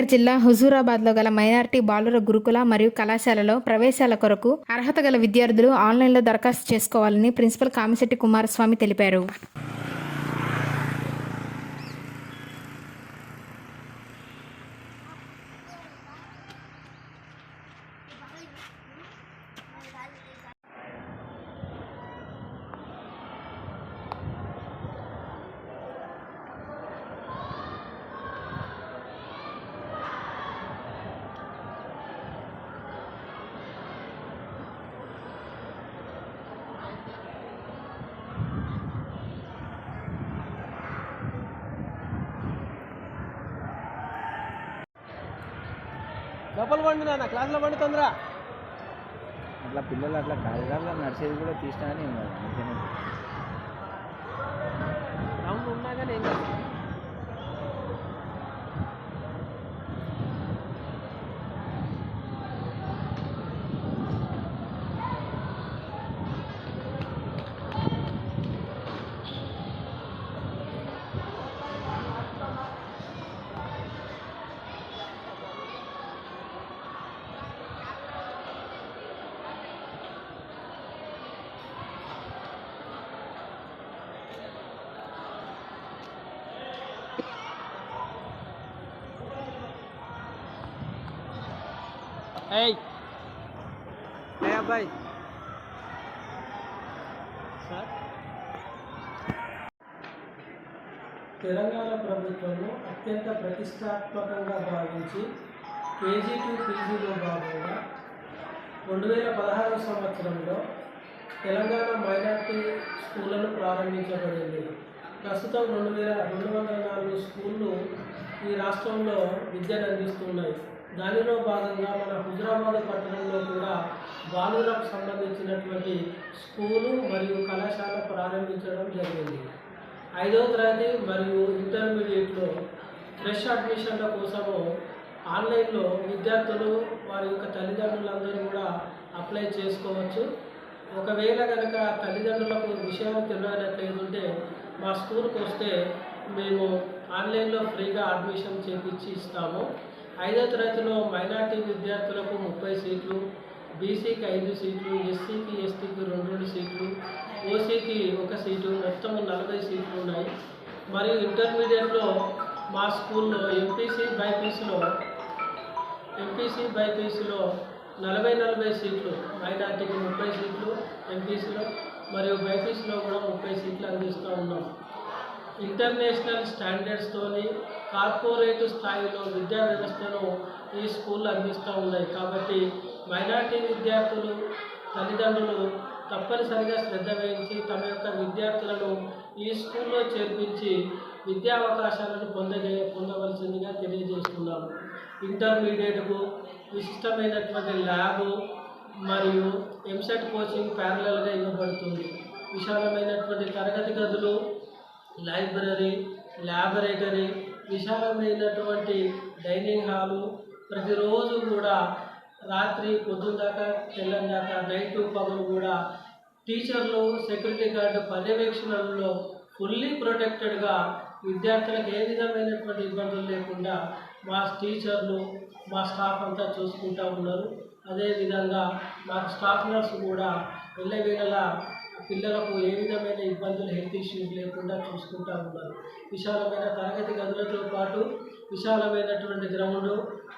కరీంనగర్ జిల్లా హుజూరాబాద్లో గల మైనార్టీ బాలుర గురుకుల మరియు కళాశాలలో ప్రవేశాల కొరకు అర్హత గల విద్యార్థులు ఆన్లైన్లో దరఖాస్తు చేసుకోవాలని ప్రిన్సిపల్ కామిశెట్టి కుమారస్వామి తెలిపారు. లోపల పండి నాన్న క్లాస్లో పండి తొందర అట్లా పిల్లలు అట్లా కాగితాల్లో నడిచేది కూడా తీసినా అని ఏయ్. ఏ అబ్బాయి? సార్? తెలంగాణ ప్రభుత్వము అత్యంత ప్రతిష్టాత్మకంగా భావించి కేజీ టు పీజీలో భాగంగా రెండు వేల పదహారవ సంవత్సరంలో తెలంగాణ మైనార్టీ స్కూళ్ళను ప్రారంభించబడింది. ప్రస్తుతం రెండు వేల రెండు వందల నాలుగు స్కూళ్ళు ఈ రాష్ట్రంలో విద్యను అందిస్తున్నాయి. దానిలో భాగంగా మన హుజరాబాద్ పట్టణంలో కూడా బాలులకు సంబంధించినటువంటి స్కూలు మరియు కళాశాల ప్రారంభించడం జరిగింది. ఐదవ తరగతి మరియు ఇంటర్మీడియట్లో ఫ్రెష్ అడ్మిషన్ల కోసము ఆన్లైన్లో విద్యార్థులు వారి యొక్క తల్లిదండ్రులందరూ కూడా అప్లై చేసుకోవచ్చు. ఒకవేళ కనుక తల్లిదండ్రులకు విషయాలు తెలియనట్లేదుంటే మా స్కూల్కి వస్తే మేము ఆన్లైన్లో ఫ్రీగా అడ్మిషన్ చేపించి ఇస్తాము. ఐదో తరగతిలో మైనార్టీ విద్యార్థులకు ముప్పై సీట్లు బీసీకి ఐదు సీట్లు ఎస్సీకి ఎస్టీకి రెండు రెండు సీట్లు ఓసీకి ఒక సీటు మొత్తం నలభై సీట్లు ఉన్నాయి. మరియు ఇంటర్మీడియట్లో మా స్కూల్లో ఎంపీసీ బైపీసీలో ఎంపీసీ బైపీసీలో నలభై నలభై సీట్లు మైనార్టీకి ముప్పై సీట్లు ఎంపీసీలో మరియు బైపీసీలో కూడా ముప్పై సీట్లు అందిస్తూ ఉన్నాం. ఇంటర్నేషనల్ స్టాండర్డ్స్తోని కార్పొరేట్ స్థాయిలో విద్యా వ్యవస్థను ఈ స్కూళ్ళు అందిస్తూ ఉన్నాయి. కాబట్టి మైనార్టీ విద్యార్థులు తల్లిదండ్రులు తప్పనిసరిగా శ్రద్ధ వహించి తమ యొక్క విద్యార్థులను ఈ స్కూల్లో చేర్పించి విద్యా అవకాశాలను పొందజే పొందవలసిందిగా తెలియజేస్తున్నాము ఇంటర్మీడియట్కు విశిష్టమైనటువంటి ల్యాబు మరియు ఎంసెట్ కోచింగ్ ప్యారలల్గా ఇవ్వబడుతుంది. విశాలమైనటువంటి తరగతి గదులు లైబ్రరీ ల్యాబొరేటరీ విశాలమైనటువంటి డైనింగ్ హాలు ప్రతిరోజు కూడా రాత్రి పొద్దున్న దాకా తెల్లని దాకా నైట్ పగలు కూడా టీచర్లు సెక్యూరిటీ గార్డు పర్యవేక్షణలో ఫుల్లీ ప్రొటెక్టెడ్గా విద్యార్థులకు ఏ విధమైనటువంటి ఇబ్బందులు లేకుండా మా టీచర్లు మా స్టాఫ్ అంతా చూసుకుంటూ ఉన్నారు. అదేవిధంగా మా స్టాఫ్ నర్స్ కూడా వెళ్ళవేళలా పిల్లలకు ఏ విధమైన ఇబ్బందులు హెల్త్ ఇష్యూస్ లేకుండా చూసుకుంటూ ఉన్నారు. విశాలమైన తరగతి గదులతో పాటు విశాలమైనటువంటి గ్రౌండ్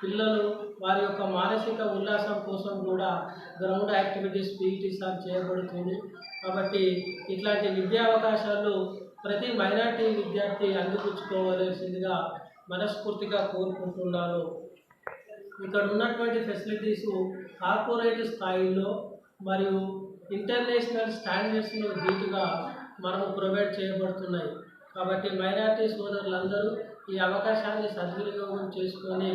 పిల్లలు వారి యొక్క మానసిక ఉల్లాసం కోసం కూడా గ్రౌండ్ యాక్టివిటీస్ పీఈటీస్ చేయబడుతుంది. కాబట్టి ఇట్లాంటి విద్యా అవకాశాలు ప్రతి మైనార్టీ విద్యార్థి అందిపుచ్చుకోవలసిందిగా మనస్ఫూర్తిగా కోరుకుంటున్నాను. ఇక్కడ ఉన్నటువంటి ఫెసిలిటీస్ కార్పొరేట్ స్థాయిలో మరియు ఇంటర్నేషనల్ స్టాండర్డ్స్ను ధీటుగా మనము ప్రొవైడ్ చేయబడుతున్నాయి. కాబట్టి మైనార్టీ సోదరులందరూ ఈ అవకాశాన్ని సద్వినియోగం చేసుకొని